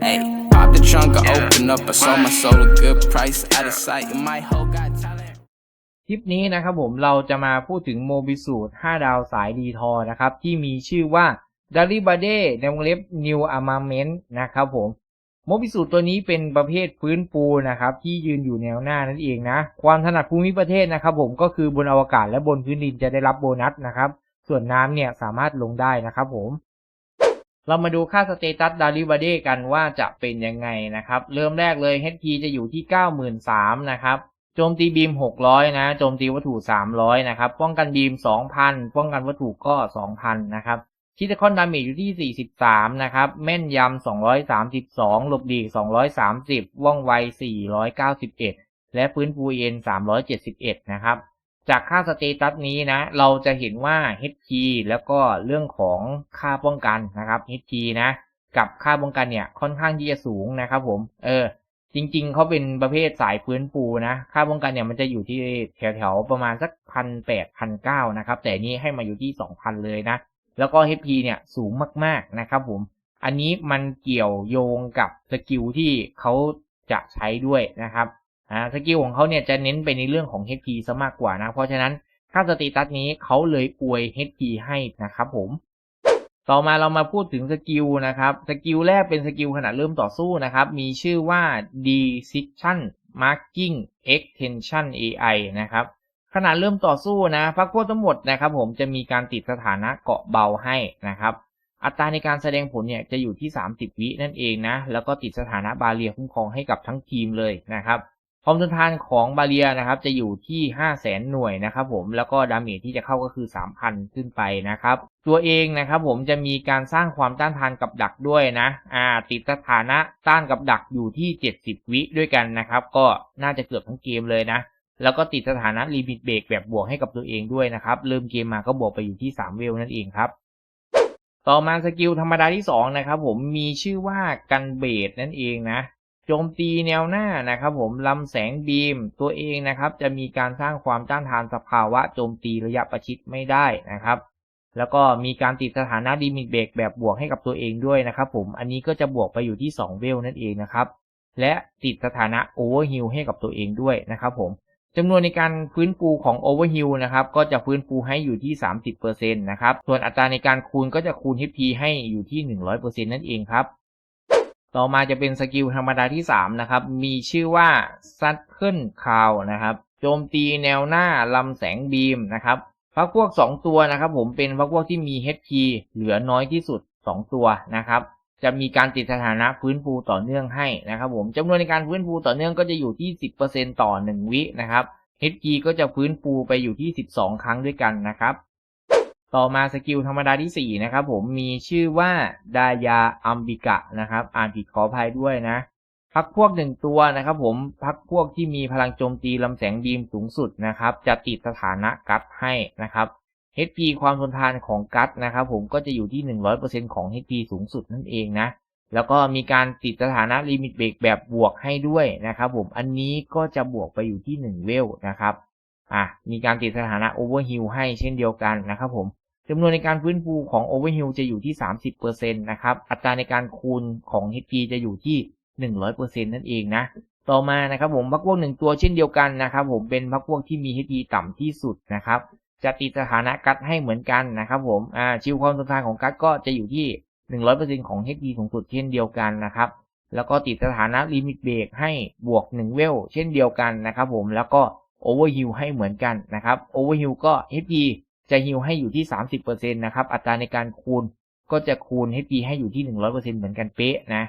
Hey, pop the trunk, I open up. I sold my soul a good price. Out of sight, and my hoe got talent. คลิปนี้นะครับผมเราจะมาพูดถึงโมบิสูตร5ดาวสายดีทอนะครับ ที่มีชื่อว่า d a r i b a d e ในวงเล็บ New Armament นะครับผมโมบิสูตรตัวนี้เป็นประเภทฟื้นฟูนะครับ ที่ยืนอยู่แนวหน้านั่นเองนะ ความถนัดภูมิประเทศนะครับ ผมก็คือบนอวกาศและบนพื้นดินจะได้รับโบนัสนะครับ ส่วนน้ำเนี่ยสามารถลงได้นะครับผม เรามาดูค่าสเตตัสดาริบาเดกันว่าจะเป็นยังไงนะครับ เริ่มแรกเลย HP จะอยู่ที่ 93,000นะครับโจมตีบีม 600 นะ โจมตีวัตถุ 300 นะครับ ป้องกันบีม 2,000 ป้องกันวัตถุก็ 2,000 นะครับคิดคอนดาเมจอยู่ที่ 43 นะครับ แม่นยำ 232 หลบดี230 ว่องไว 491 และฟื้นฟูเอ็น371 นะครับ จากค่าสเตตัสนี้นะ เราจะเห็นว่า HP แล้วก็เรื่องของค่าป้องกันนะครับ HP นะ กับค่าป้องกันเนี่ยค่อนข้างที่จะสูงนะครับผม เออ จริงๆ เขาเป็นประเภทสายฟื้นฟูนะ ค่าป้องกันเนี่ยมันจะอยู่ที่แถวๆ ประมาณสักพันแปดพันเก้านะครับ แต่นี้ให้มาอยู่ที่สองพันเลยนะ แล้วก็ HP เนี่ยสูงมากๆนะครับผม อันนี้มันเกี่ยวโยงกับสกิลที่เขาจะใช้ด้วยนะครับ อ่าสกิลของเขาเนี่ยจะเน้นไปในเรื่องของ HP ซะมากกว่านะ เพราะฉะนั้นค่าสเตตัสนี้เขาเลยอวย HP ให้นะครับผม ต่อมาเรามาพูดถึงสกิลนะครับ สกิลแรกเป็นสกิลขณะเริ่มต่อสู้นะครับ มีชื่อว่า Decision Marking Extension AI นะครับขณะเริ่มต่อสู้นะพักพวกทั้งหมดนะครับ ผมจะมีการติดสถานะเกาะเบาให้นะครับ อัตราในการแสดงผลเนี่ยจะอยู่ที่ 30 วินั่นเองนะ แล้วก็ติดสถานะบาเรียคุ้มครองให้กับทั้งทีมเลยนะครับ ความทนทานของบาเรียนะครับ จะอยู่ที่ 5 0 0แสนหน่วยนะครับผมแล้วก็ดาเมจที่จะเข้าก็คือ 3,000 ขึ้นไปนะครับ ตัวเองนะครับผมจะมีการสร้างความต้านทานกับดักด้วยนะอ่าติดสถานะต้านกับดักอยู่ที่ 70 วิด้วยกันนะครับ ก็น่าจะเกือบทั้งเกมเลยนะแล้วก็ติดสถานะลิมิตเบรกแบบบวกให้กับตัวเองด้วยนะครับ เริ่มเกมมาก็บวกไปอยู่ที่ 3 เวลนั่นเองครับ ต่อมาสกิลธรรมดาที่ 2 นะครับผมมีชื่อว่ากันเบดนั่นเองนะ โจมตีแนวหน้านะครับผมลำแสงบีมตัวเองนะครับ จะมีการสร้างความต้านทานสภาวะโจมตีระยะประชิดไม่ได้นะครับ แล้วก็มีการติดสถานะลิมิตเบรกแบบบวกให้กับตัวเองด้วยนะครับผมอันนี้ก็จะบวกไปอยู่ที่ 2 เวลนั่นเองนะครับ และติดสถานะโอเวอร์ฮิลให้กับตัวเองด้วยนะครับผมจำนวนในการฟื้นฟูของ Overheal นะครับ ก็จะฟื้นฟูให้อยู่ที่ 30%นะครับ ส่วนอัตราในการคูณก็จะคูณ HP ให้อยู่ที่ 100%นั่นเองครับ ต่อมาจะเป็นสกิลธรรมดาที่ 3 นะครับ มีชื่อว่า Subtle Cloud นะครับ โจมตีแนวหน้าลำแสงบีมนะครับพักพวก 2 ตัวนะครับ ผมเป็นพักพวกที่มี HP เหลือน้อยที่สุด 2 ตัวนะครับ จะมีการติดสถานะฟื้นฟูต่อเนื่องให้นะครับผมจำนวนในการฟื้นฟูต่อเนื่องก็จะอยู่ที่ 10%ต่อ 1 วินะครับ HP ก็จะฟื้นฟูไปอยู่ที่ 12 ครั้งด้วยกันนะครับ ต่อมาสกิลธรรมดาที่ 4 นะครับผมมีชื่อว่าดายาอัมบิกะนะครับ อ่านผิดขออภัยด้วยนะ พักพวกหนึ่งตัวนะครับผมพักพวกที่มีพลังโจมตีลำแสงบีมสูงสุดนะครับ จะติดสถานะกัดให้นะครับ HP ความทนทานของกัดนะครับผมก็จะอยู่ที่ 100%ของ HP สูงสุดนั่นเองนะ แล้วก็มีการติดสถานะลิมิตเบรกแบบบวกให้ด้วยนะครับผมอันนี้ก็จะบวกไปอยู่ที่ 1 เวลนะครับอะมีการติดสถานะ Overheal ให้เช่นเดียวกันนะครับผม จำนวนในการฟื้นฟูของ Overheal จะอยู่ที่ 30%นะครับ อัตราในการคูณของ HP จะอยู่ที่ 100%นั่นเองนะ ต่อมานะครับผมพักพวกหนึ่งตัวเช่นเดียวกันนะครับผมเป็นพักพวกที่มี HP ต่ำที่สุดนะครับจะติดสถานะกัดให้เหมือนกันนะครับผมอ่าชิวความทนทานของกัดก็จะอยู่ที่ 100%ของ HP สูงสุดเช่นเดียวกันนะครับแล้วก็ติดสถานะลิมิตเบรกให้บวก1เวลเช่นเดียวกันนะครับผมแล้วก็ Overheal ให้เหมือนกันนะครับ Overheal ก็ HP จะฮิลให้อยู่ที่ 30%นะครับ อัตราในการคูณก็จะคูณ HP ให้อยู่ที่ 100%เหมือนกันเป๊ะนะ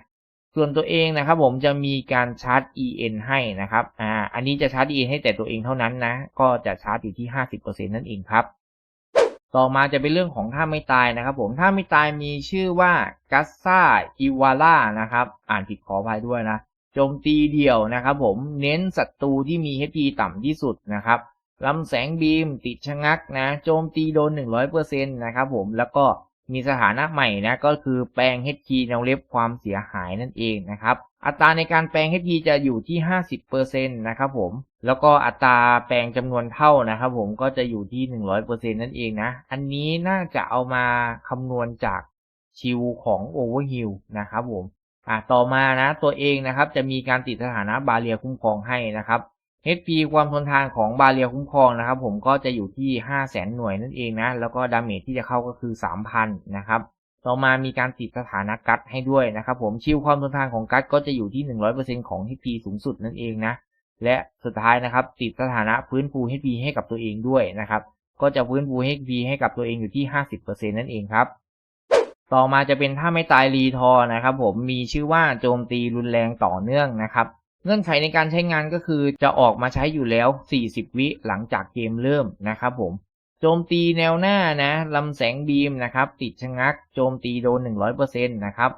ส่วนตัวเองนะครับผมจะมีการชาร์จ EN ให้นะครับ อ่า อันนี้จะชาร์จ EN ให้แต่ตัวเองเท่านั้นนะ ก็จะชาร์จอยู่ที่ 50%นั่นเองครับ ต่อมาจะเป็นเรื่องของท่าไม่ตายนะครับผม ท่าไม่ตายมีชื่อว่ากัสซ่าอิวาล่านะครับ อ่านผิดขออภัยด้วยนะ โจมตีเดี่ยวนะครับผม เน้นศัตรูที่มี HP ต่ำที่สุดนะครับ ลำแสงบีมติดชะงักนะ โจมตีโดน 100%นะครับผม แล้วก็มีสถานะใหม่นะ ก็คือแปลง HP แนวเล็บความเสียหายนั่นเองนะครับ อัตราในการแปลง HP จะอยู่ที่ 50%นะครับผม แล้วก็อัตราแปลงจำนวนเท่านะครับผม ก็จะอยู่ที่ 100%นั่นเองนะ อันนี้น่าจะเอามาคำนวณจากชิวของ Overheal นะครับผม อะ ต่อมานะ ตัวเองนะครับ จะมีการติดสถานะบาเรียคุ้มครองให้นะครับ HP ความทนทานของบาเรียคุ้มครองนะครับ ผมก็จะอยู่ที่ 5 0 0แสนหน่วยนั่นเองนะ แล้วก็ดาเมจที่จะเข้าก็คือ 3,000 นะครับ ต่อมามีการติดสถานะกัดให้ด้วยนะครับ ผมชิลความทนทานของกัดก็จะอยู่ที่ 100%ของ HP สูงสุดนั่นเองนะ และสุดท้ายนะครับ ติดสถานะฟื้นฟู HP ให้กับตัวเองด้วยนะครับ ก็จะฟื้นฟู HP ให้กับตัวเองอยู่ที่ 50%นั่นเองครับต่อมาจะเป็นถ้าไม่ตายรีทอร์นะครับผมมีชื่อว่าโจมตีรุนแรงต่อเนื่องนะครับ เงื่อนไขในการใช้งานก็คือจะออกมาใช้อยู่แล้ว 40 วิหลังจากเกมเริ่มนะครับผม โจมตีแนวหน้านะลำแสงบีมนะครับ ติดชะงัก โจมตีโดน 100%นะครับ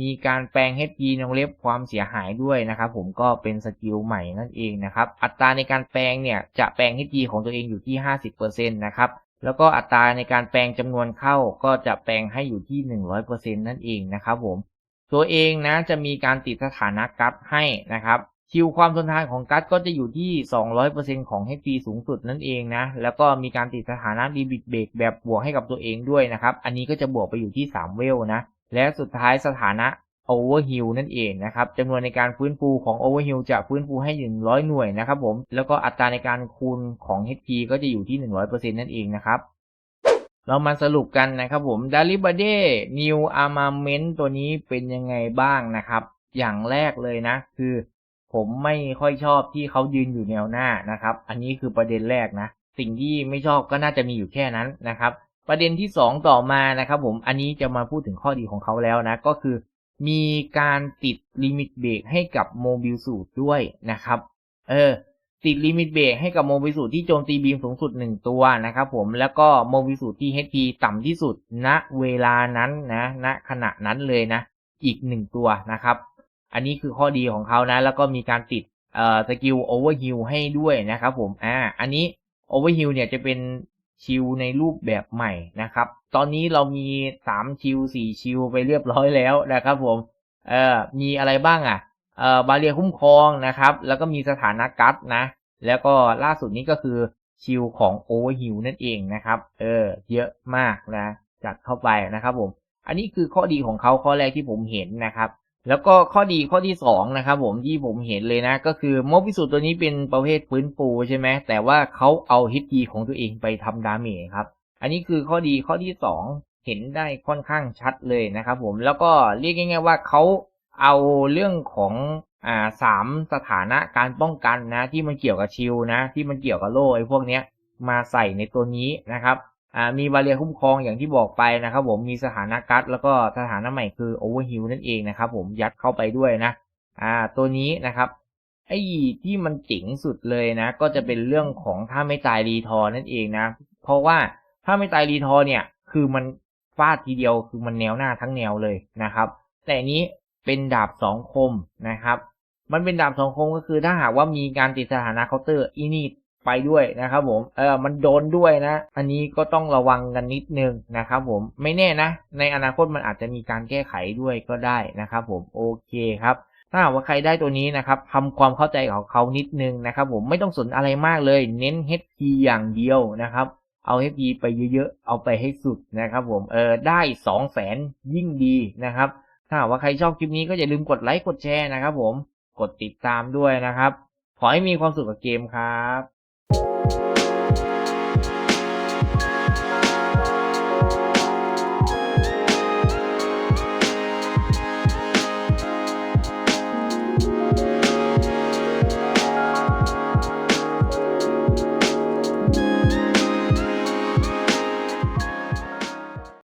มีการแปลง HP นวงเล็บความเสียหายด้วยนะครับ ผมก็เป็นสกิลใหม่นั่นเองนะครับ อัตราในการแปลงเนี่ยจะแปลง HP ของตัวเองอยู่ที่ 50%นะครับ แล้วก็อัตราในการแปลงจำนวนเข้าก็จะแปลงให้อยู่ที่ 100%นั่นเองนะครับผม ตัวเองนะจะมีการติดสถานะกัดให้นะครับคิวความทนทานของกัดก็จะอยู่ที่ 200%ของ HP สูงสุดนั่นเองนะ แล้วก็มีการติดสถานะดีบิตเบรกแบบบวกให้กับตัวเองด้วยนะครับ อันนี้ก็จะบวกไปอยู่ที่ 3 เวลนะ และสุดท้ายสถานะ Overheal นั่นเองนะครับจำนวนในการฟื้นฟูของ Overheal จะฟื้นฟูให้ 100 หน่วยนะครับผม แล้วก็อัตราในการคูณของ HP ก็จะอยู่ที่ 100%นั่นเองนะครับ เรามาสรุปกันนะครับผม d a l i b a d e New Armament ตัวนี้เป็นยังไงบ้างนะครับ อย่างแรกเลยนะ คือผมไม่ค่อยชอบที่เขายืนอยู่แนวหน้านะครับ อันนี้คือประเด็นแรกนะ สิ่งที่ไม่ชอบก็น่าจะมีอยู่แค่นั้นนะครับ ประเด็นที่ 2 ต่อมานะครับผม อันนี้จะมาพูดถึงข้อดีของเขาแล้วนะ ก็คือมีการติดลิมิตเบรกให้กับโมบิลสูตรด้วยนะครับ เออ ติดลิมิตเบรกให้กับโมบิสูที่โจมตีบีมสูงสุด 1 ตัวนะครับผมแล้วก็โมบิสูที่ HP ต่ำที่สุดณเวลานั้นนะณขณะนั้นเลยนะ อีก 1 ตัวนะครับ อันนี้คือข้อดีของเขานะ แล้วก็มีการติดเอ่อสกิลโอเวอร์ฮิลให้ด้วยนะครับผมอ่าอันนี้โอเวอร์ฮิลเนี่ยจะเป็นชิลในรูปแบบใหม่นะครับ ตอนนี้เรามี 3 ชิล4ชิลไปเรียบร้อยแล้วนะครับผมเอ่อมีอะไรบ้างอะ เอ่อบาเรียคุ้มครองนะครับ แล้วก็มีสถานะกัดนะ แล้วก็ล่าสุดนี้ก็คือชิลของโอเวอร์ฮิลนั่นเองนะครับ เออ เยอะมากนะจัดเข้าไปนะครับผม อันนี้คือข้อดีของเขาข้อแรกที่ผมเห็นนะครับ แล้วก็ข้อดีข้อที่สองนะครับผมที่ผมเห็นเลยนะ ก็คือโมบิสูตรตัวนี้เป็นประเภทฟื้นฟูใช่ไหมแต่ว่าเขาเอาฮิตดีของตัวเองไปทำดาเมจครับ อันนี้คือข้อดีข้อที่สองเห็นได้ค่อนข้างชัดเลยนะครับผม แล้วก็เรียกง่าย ๆ ว่าเขา เอาเรื่องของอ่าสามสถานะการป้องกันนะ ที่มันเกี่ยวกับชิลนะ ที่มันเกี่ยวกับโล่ไอ้พวกเนี้ยมาใส่ในตัวนี้นะครับอ่ามีบาเรียคุ้มครองอย่างที่บอกไปนะครับ ผมมีสถานะกัดแล้วก็สถานะใหม่คือโอเวอร์ฮิลนั่นเองนะครับ ผมยัดเข้าไปด้วยนะอ่าตัวนี้นะครับไอ้ที่มันเจ๋งสุดเลยนะ ก็จะเป็นเรื่องของถ้าไม่ตายรีทอนั่นเองนะ เพราะว่าถ้าไม่ตายรีทอเนี่ย คือมันฟาดทีเดียวคือมันแนวหน้าทั้งแนวเลยนะครับ แต่นี้ เป็นดาบสองคมนะครับ มันเป็นดาบสองคมก็คือถ้าหากว่ามีการติดสถานะเคาน์เตอร์อีนี่ไปด้วยนะครับผม เออ มันโดนด้วยนะ อันนี้ก็ต้องระวังกันนิดนึงนะครับผม ไม่แน่นะ ในอนาคตมันอาจจะมีการแก้ไขด้วยก็ได้นะครับผม โอเคครับ ถ้าหากว่าใครได้ตัวนี้นะครับทำความเข้าใจของเขานิดนึงนะครับผม ไม่ต้องสนอะไรมากเลย เน้น HP อย่างเดียวนะครับ เอา HP ไปเยอะๆ เอาไปให้สุดนะครับผม เออ ได้สองแสนยิ่งดีนะครับ ถ้าว่าใครชอบคลิปนี้ก็อย่าลืมกดไลค์กดแชร์นะครับผม กดติดตามด้วยนะครับ ขอให้มีความสุขกับเกมครับ